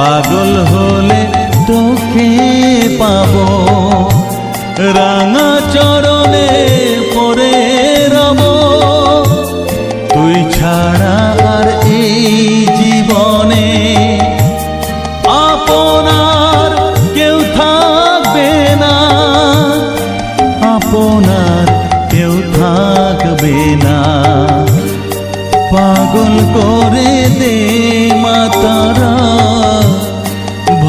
পাগল হলে তোকে পাব। রাঙা চরণে পরে রব। তুই ছাড়া আর এই জীবনে আপনার কেউ থাকবে না। আপনার কেউ থাকবে না। পাগল করে দে মাতারা।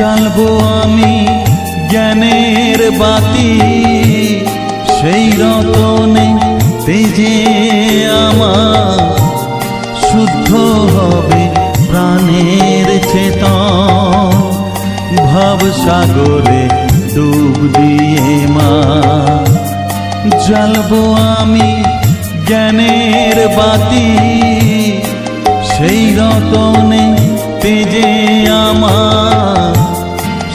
জ্বালবো আমি জ্ঞানের বাতি। সেই রতনে তেজে আমার শুদ্ধ হবে প্রাণের চেতন। ভাব সাগরে ডুব দিয়ে মা। জ্বালবো আমি জ্ঞানের বাতি। সেই রতনে তেজে আমার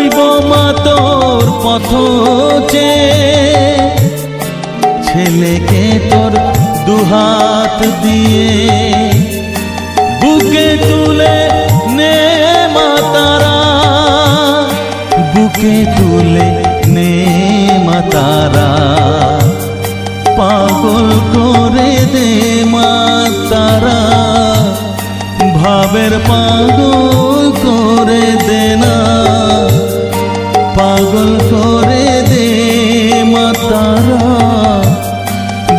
রইব মাতর পথ ছেলেকে তোর দুহাত দিয়ে বুকে তুলে নে মাতারা। বুকে তুলে নে মাতারা। পাগল করে দে মাতারা। ভাবের পাগল পাগল করে দে মাতারা।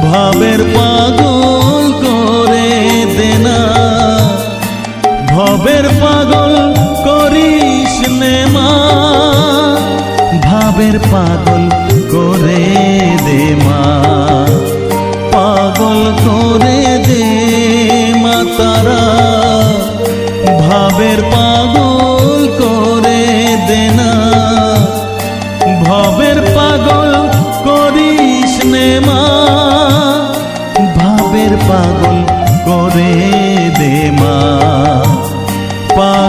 ভাবের পাগল করে দে না। ভবের পাগল করিস মা। ভাবের পাগল